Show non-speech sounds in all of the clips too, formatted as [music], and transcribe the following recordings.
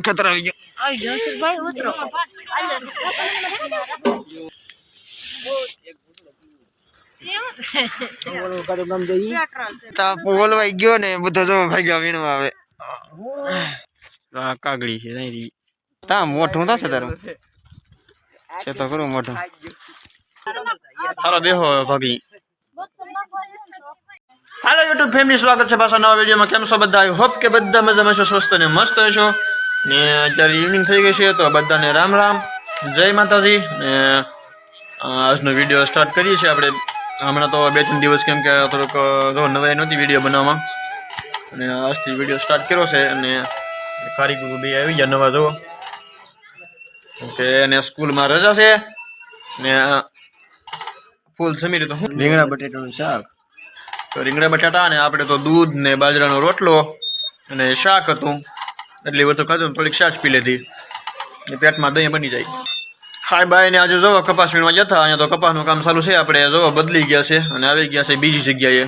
આ ખેતર આવી ગયો. સર ઉતરો. ગયો ને બધો જો ભાગ્યા વીણવા આવે આ કાગડી છે નહીં તા મોઢું થશે તારું? છે તો કરું મોઢું. હાલો બેહો હવે ભાગી હાલો યુટ્યુબ ફેમિલી સ્વાગત છે પાછા નવા વિડીયોમાં. કેમ છો બધા? આઈ હોપ કે બધા મજામાં છો સ્વસ્થ અને મસ્ત હશો. ને અત્યારે ઇવનિંગ થઈ ગઈ છે તો બધાને રામ રામ. જય માતાજી. ને આજનો વીડિયો સ્ટાર્ટ કરીએ છીએ આપણે. હમણાં તો બે ત્રણ દિવસ કેમ કે થોડુંક જો નવાઈ નહોતી વીડિયો બનાવવામાં. અને આજથી વીડિયો સ્ટાર્ટ કર્યો છે અને કારીગરો બે આવી ગયા નવા જુઓ. ઓકે એને સ્કૂલમાં રજા છે. ને ફૂલ તો શું રીંગણા બટેટાનું શાક. તો રીંગણા બટાટા અને આપણે તો દૂધ ને બાજરાનો રોટલો અને શાક હતું. એટલી બધું ખાધું ને થોડીક છાશ પી લીધી. પેટમાં દહીં બની જાય. ખાઈ બાઈને આજે જોવો કપાસ વીણવા જતા અહીંયા તો કપાસનું કામ ચાલુ છે. આપણે જોવો બદલી ગયા છે અને આવી ગયા છે બીજી જગ્યાએ.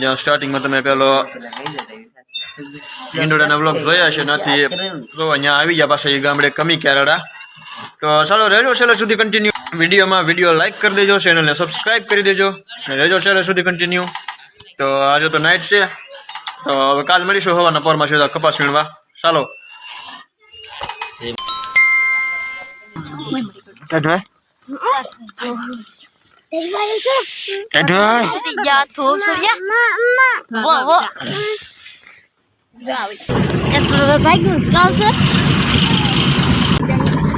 જ્યાં સ્ટાર્ટિંગમાં તમે પેલો ઇન્ડોડાના બ્લોક જોયા છે નથી જો અહીંયા આવી ગયા પાસે ગામડે કમી કેરાડા. તો ચાલો રહેજો છેલ્લે સુધી કન્ટિન્યુ વિડીયોમાં વીડિયો લાઇક કરી દેજો ચેનલને સબસ્ક્રાઇબ કરી દેજો. અને રહેજો છેલ્લે સુધી કન્ટિન્યુ તો આજે તો નાઇટ છે. તો હવે કાલ મળીશું હવાના પોરમાં સીધા કપાસ વીણવા. ચાલો.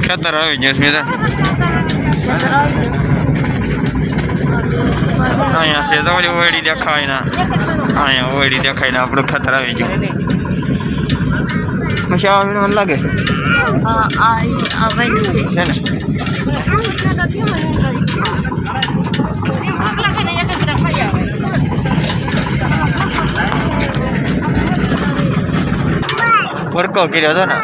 ખેતર આવી ગયો સ્મિતા અહીંયા છે, તો ઓયડી દેખાય ના. અહીંયા ઓયડી દેખાય ને, આપણું ખેતર આવી ગયું. પછી આવા વીણવાનું લાગે આ આ આ ભાઈ છે છે ને ભડકો કર્યો હતો ને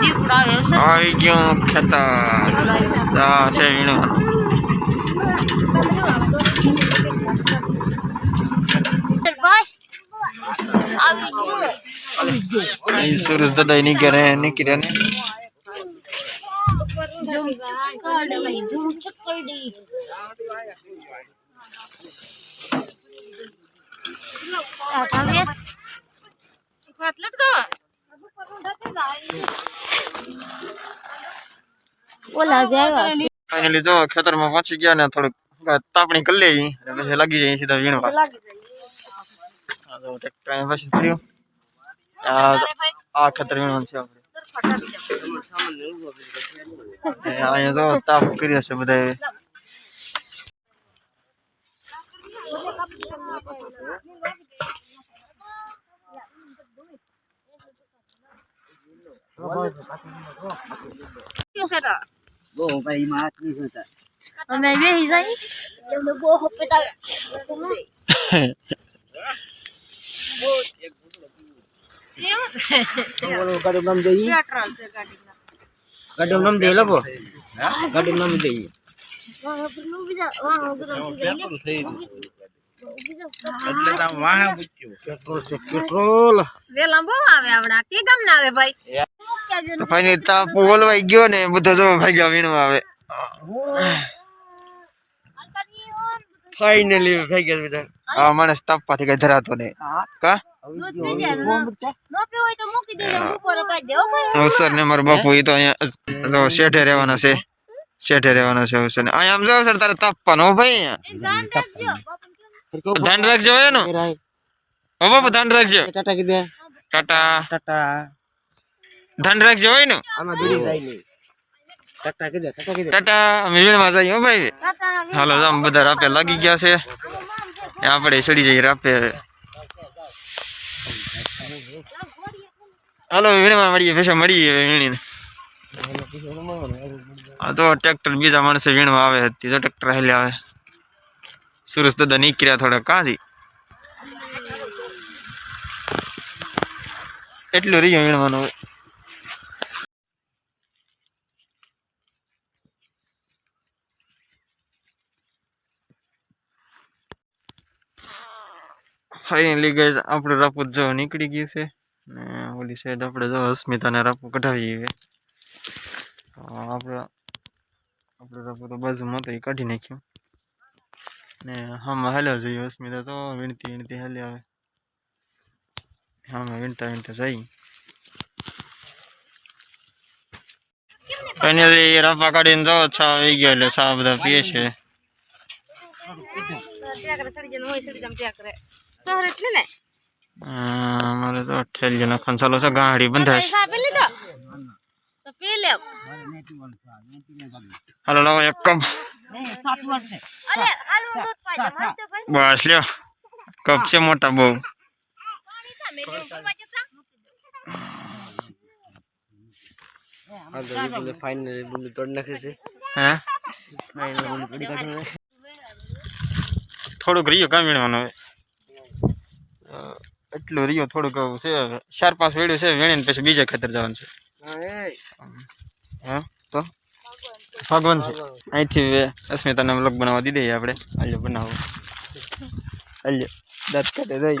દીપડા આવ્યો છે આવી ગયું ખેતર આ છે વીણવાનું ભાઈ આવી ગયું અહીં સુરેશ દાદા નીકળ્યા નીકળ્યા ને ચક્કરડી ધૂમ ચક્કરડી આ ભાવેશ ઓલા જાય ફાઇનલી જો ખેતરમાં પહોંચી ગયા ને થોડુંક તાપણી કરી લઈ અને પછી લાગી જાય સીધા વીણવા આ જો ટ્રેક્ટર પછી પડ્યું આ આ ખેતર વીણવાનું છે આપણે અહીંયા જો તાપ કર્યો છે જોતા અમે બેહી જાય [laughs] એમને બહુ હોસ્પિટલ ઓલું ગાડી નામ દઈ ગાડી નામ દે લબો ગાડી નામ દે પેટ્રોલ છે પેટ્રોલ વેલા બહુ આવે આવડા કે ગામ ના આવે ભાઈ તો ફાઇનલી તાપ ઓલવાઈ ગયો ને બધો જો ભાગ્યા વીણવા આવે ફાઇનલી ભાગ્યા બધા આ માણસ તાપવાથી કઈ ધરાતો નહીં કા અવસર ને મારા બાપુ એ તો અહીંયા શેઠે રહેવાના છે. શેઠે રહેવાના છે અવસર ને. અહીંયા આમ જો અવસર તારે તાપવાનો ભાઈ અહીંયા. ધ્યાન રાખજો. બાપુ એનું. હો બાપુ ધ્યાન રાખજો. ટાટા કીધે. ટાટા. ટાટા. ધ્યાન રાખજો હોય ને આમાં દૂરી જાય નહીં. ટાટા કીધે ટાટા કીધે. ટાટા અમે વીણમાં જઈએ હો ભાઈ. હાલો આમ બધા રાપે લાગી ગયા છે. આપડે આપણે ચડી જઈએ રાપે હાલો વીણમાં મળીએ પછી મળીએ વીણીને. આ તો ટ્રેક્ટર બીજા માણસે વીણવા આવે હતી તો ટ્રેક્ટર હેલે આવે. સુરેશ દાદા નીકળ્યા થોડા, કાંથી? એટલું રહ્યું વીણવાનું. ફાઇનલી ગઈ આપણે રાપુ જો નીકળી ગયું છે. ને ઓલી સાઈડ આપણે જો અસ્મિતાને રાપુ કઢાવી છે આપણે આપણે રાપુ તો બાજુમાં તો કાઢી નાખ્યું. ને હામાં હાલ્યા જઈએ અસ્મિતા તો, વીણતી વીણતી હાલી આવે. હામાં વીણતા વીણતા જઈ ફાઇનલી રાપા કાઢીને જો છા આવી ગયા, એટલે ચા બધા પીએ છે. ટ્રેકરે સડી જવાનું હોય સડી જમ ટ્રેકરે સહરે જ ને અમારે તો ઠેલી નાખવાનું ચાલુ છે ગાડી બંધાય છે સા પી લીધો તો પી લે હાલો લાવો એક કપ અરે હાલવું દૂધ પાઈ દે મસ્ત ભાઈ બસ લ્યો કપ છે મોટા બહુ પાણી થા મે કેવું પપ્પા જતા હાલ તો વિપુલે ફાઇનલી બુલ્લી તોડ નાખે છે હે ફાઇનલી બુલ્લી તોડી કાઢી નાખે. થોડુંક રહ્યો કામ વીણવાનું હવે અ, એટલું રહ્યો થોડુંક છે ચાર પાંચ વેડ્યું છે વેણીને પછી બીજા ખેતર જવાનું છે. હા, તો? ભગવાન છે. અહીંથી અસ્મિતાને બ્લોગ બનાવવા દીધી આપણે. હાલ્યો બનાવો. હાલ્યો દાંત કાઢે જઈ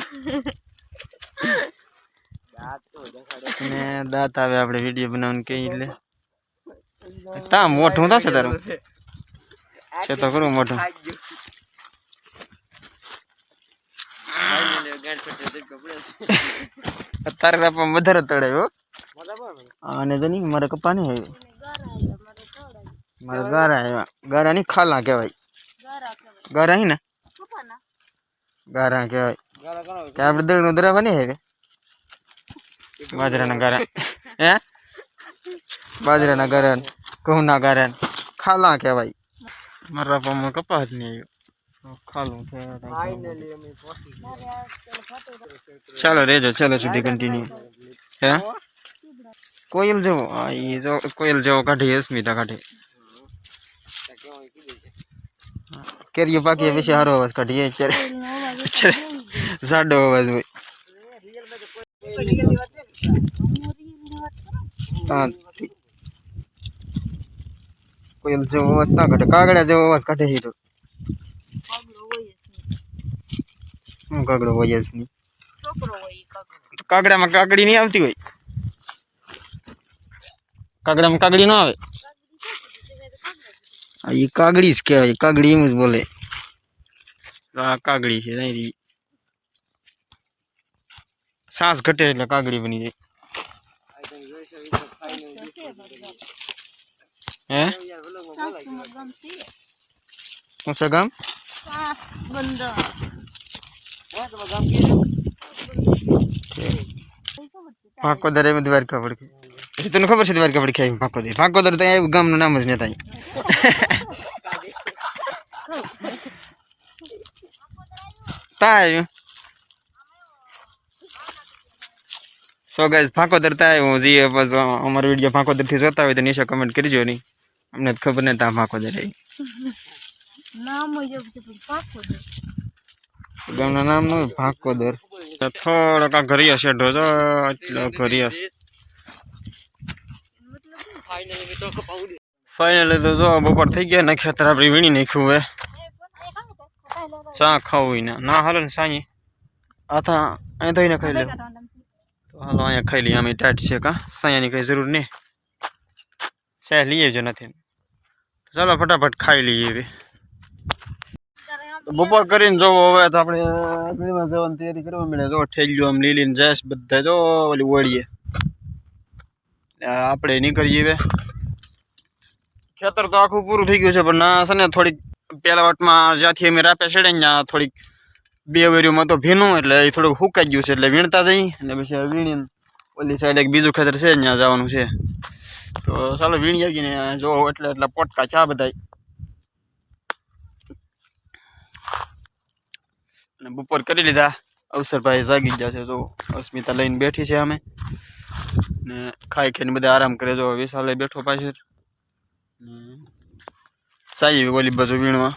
ને દાંત આવે આપણે વીડિયો બનાવવાનું કઈ એટલે તા મોઢું થશે તારું? છે તો કરું મોઢું. તારે રાપા વધારે તળે હો. મજા પડે ને? અને તો નહીં, મારે કપા નહીં આવ્યો મારે ગારા આવ્યા ગારા નહીં, ખાલા કહેવાય. ગરા કેવાય ગારા હી ને? પપ્પા ના ગારા કહેવાય. ગાળા કરો. કે આપણે દળનું દરાવા નહીં આવે બાજરાના ગારા. હે? બાજરાના ગારા ઘઉંના ગારા ખાલા કહેવાય. મારા રાપામાં કપા જ નહીં. આવ્યો ચાલો રેજો ચાલો સુધી કન્ટિન્યુ હે? કોયલ જેવો હા એ જો કોયલ જેવો કાઢી અસ્મિતા કાઢી. ત્યાં કેવું હોય કીધું છે. કેરીઓ પાકી પછી સારો અવાજ કાઢીએ અત્યારે. અત્યારે [laughs] જાડો અવાજ હોય. હા તે- કોયલ જેવો અવાજ ના કાઢે કાગડા જેવો અવાજ કાઢે છે તો. હું કાગડો હોય જ નહીં. છોકરો હોય ઈ કાકો કાગડામાં કાગડી નહીં આવતી હોય? કાગડામાં કાગડી ન આવે? હા, એ કાગડી જ કહેવાય. કાગડી એમ જ બોલે. તો આ કાગડી છે નહીં રી. સાસ ઘટે એટલે કાગડી બની જાય. આ તમે જોઈ શકો, ઈ તો finally હે? યાર vlog માં બોલાય છે. શું છે ગામ? સાસ બંધ હે, તમારું ગામ કયું? ભાકોદર એમ દ્વારકા પડખે પછી તને ખબર છે દ્વારકા પડખે આવ્યું ભાકોદર ભાકોદર તો આવ્યું ગામનું નામ જ નહીં થાય તા આવ્યું સો ગાઈઝ ભાકોદર તા આવ્યું જે બસ અમારો વીડિયો ભાકોદરથી જોતા હોય તો નીચે કમેન્ટ કરજો નહીં અમને તો ખબર નહીં તા ભાકોદર આવી નામ હોય છે પણ પાકો છે ગામનું નામનું ભાકોદર થોડોક આ ઘરિયા છે ઢોજો એટલો ઘરિયા તો ફાઇનલી તો જો, બપોર થઈ ગયા ને ખેતર આપણે વીણી નાખ્યું હવે. ચા ખાવું ના. ના, હાલો ને, સાંજે. આ તો અહીં તો ખાઈ લેવું તો હાલો, અહીંયા ખાઈ લઈએ. અમે ટાઈટ છે કા? સાંયાની કંઈ જરૂર નહીં. સાહેબ લઈએ આવજો, નથી ચાલો, ફટાફટ ખાઈ લઈએ તો બપોર કરીને જોવો હવે તો આપણે આગળમાં જવાની તૈયારી કરવા મળે. જો ઠેલ્યું આમ લીલીને જાય બધા, જો ઓલી ઓળીએ. આપણે નીકળીએ હવે. ખેતર તો આખું પૂરું થઈ ગયું છે, પણ ના છે ને થોડીક, પેલા વટમાં જ્યાંથી અમે રાપે છેડે ત્યાં થોડીક બે વેરીઓમાં તો ભીનું, એટલે એ થોડુંક હુકાઈ ગયું છે, એટલે વીણતા જઈ, અને પછી વીણીને ઓલી સાઈડ એક બીજું ખેતર છે, ત્યાં જવાનું છે. તો ચાલો વીણી આવીને જો એટલે એટલે પોટકા ચા બધા અને બપોર કરી લીધા. અવસરભાઈ જાગી ગયા છે જો અસ્મિતા લઈને બેઠી છે અમે. ને ખાઈ ખાઈને બધા આરામ કરે જો વિશાલે બેઠો પાછળ. સાઈ ઓલી બાજુ વીણવા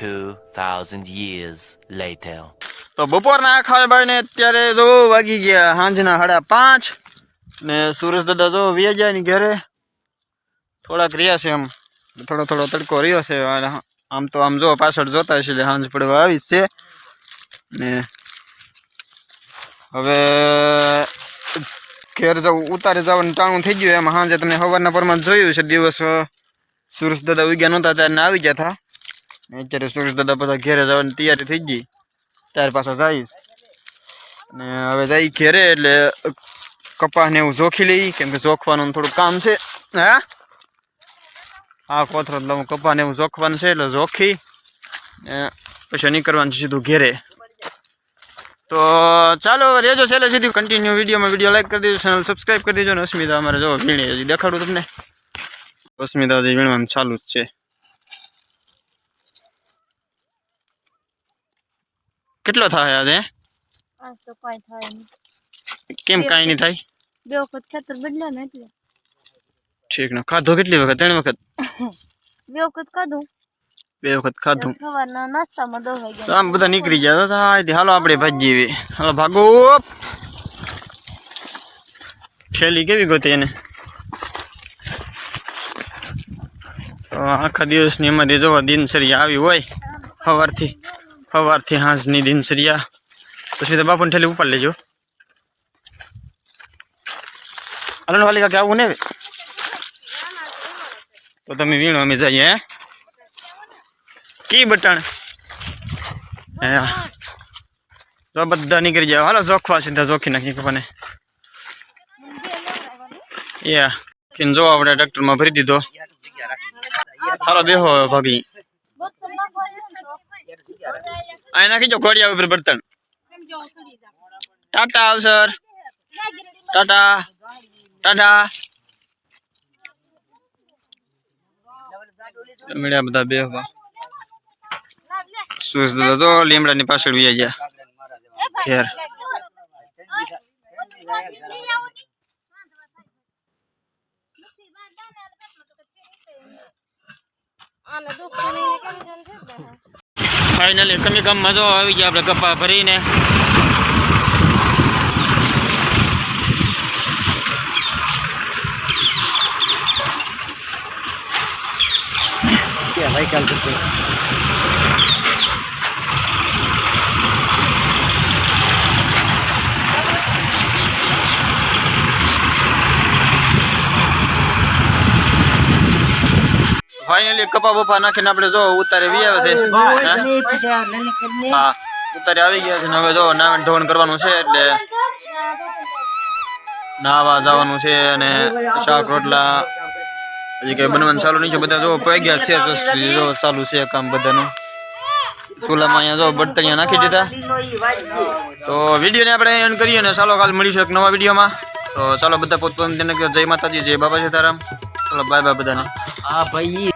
2,000 years later. તો બપોરના ખાવા ભાઈને અત્યારે જો વાગી ગયા સાંજના સાડા પાંચ. ને સુરેશ દાદા જો વ્યા ગયા ની ઘરે. થોડાક રહ્યા છે એમ. થોડો થોડો તડકો રહ્યો છે આમ તો આમ જો પાછળ જોતા હશે એટલે હાંજ પડવા આવી છે. ને હવે ઘેર જવું ઉતારે જવાનું ટાણું થઈ ગયું, એમાં સાંજે તમે સવારના પરમાં જોયું છે, દિવસ સુરેશ દાદા ઉગ્યા નહોતા, ત્યારે આવી ગયા હતા અત્યારે સુરેશ દાદા પાછા ઘેરે જવાની તૈયારી થઈ ગઈ, ત્યારે પાછા જઈશ અને હવે જઈ ઘેરે એટલે કપાસને એવું જોખી લઈ, કેમ કે જોખવાનું થોડું કામ છે. હા? હા કોથરો લઉં કપાસ ને એવું જોખવાનું છે એટલે જોખી પછી નીકળવાનું છે સીધું ઘેરે. તો ચાલો રેજો છેલ્લે સીધી કન્ટિન્યુ વિડીયોમાં. વીડિયો લાઈક કરી દેજો ચેનલ સબસ્ક્રાઈબ કરી દેજો ને અસ્મિતા અમારે જો વીણી હજી દેખાડું તમને. અસ્મિતા હજી વીણવાનું ચાલુ જ છે. કેટલો થાય આજે? આ કેમ કાંઈ નહીં થાય? બે વખત ખેતર બદલ્યા ને એટલે. ઠીક ને. ખાધો કેટલી વખત? ત્રણ વખત? [coughs] બે વખત ખાધું. બે વખત ખાધું. સવારના નાસ્તામાં દોહાઈ તો ગયા આમ બધા નીકળી ગયા તો અહીંથી હાલો આપણે ભાજી એવી. હાલો ભાગો ઠેલી કેવી ગોતી એને? તો આખા દિવસની અમારી જોવા દિનચર્યા આવી હોય સવારથી સવારથી હાંજની દિનચર્યા. પછી તો બાપુને ઠેલી ઉપર લેજો. હાલો વાલી કાંઈ આવું ને? તો તમે વીણો, અમે જઈએ, હે? કી બટણ? હે તો બધા નીકળી જાય હાલો જોખવા સીધા જોખી નાખી કપાને યા કિન જો આપણે ટ્રેક્ટરમાં ભરી દીધો. હાલો, બેહો ભાગી આ નાખી જો ઘોડિયા ઉપર બર્તન. Tata sir tata. ટાટા. મળ્યા બધા બેહવા સુસ દાદા તો? લીમડાની પાછળ વી ગયા. ઘેર. ને કેમ કમમાં જો આવી ગયા આપણે કપા ભરીને. કે ભાઈ કાલ ફાઇનલી કપા બપા નાખીને આપણે જો ઉતારે વી આવે છે. હા? હા? ઉતારે આવી ગયા છે ને હવે જો નાવણ ધોવણ કરવાનું છે એટલે નાવા જવાનું છે અને શાક રોટલા હજી કઈ બનવાનું ચાલુ નહીં છે બધા જો પડી ગયા છે જસ્ટ જો ચાલુ છે કામ બધાનું. ચૂલામાં અહીંયા જો બળતણિયા નાખી દીધા. તો વિડીયોને આપણે એન્ડ કરીએ ને ચાલો કાલ મળીશું એક નવા વિડીયોમાં. તો ચાલો બધા પોતપોતાની જય માતાજી જય બાબા સીતારામ. ચાલો બાય બાય બધાને. હા ભાઈ.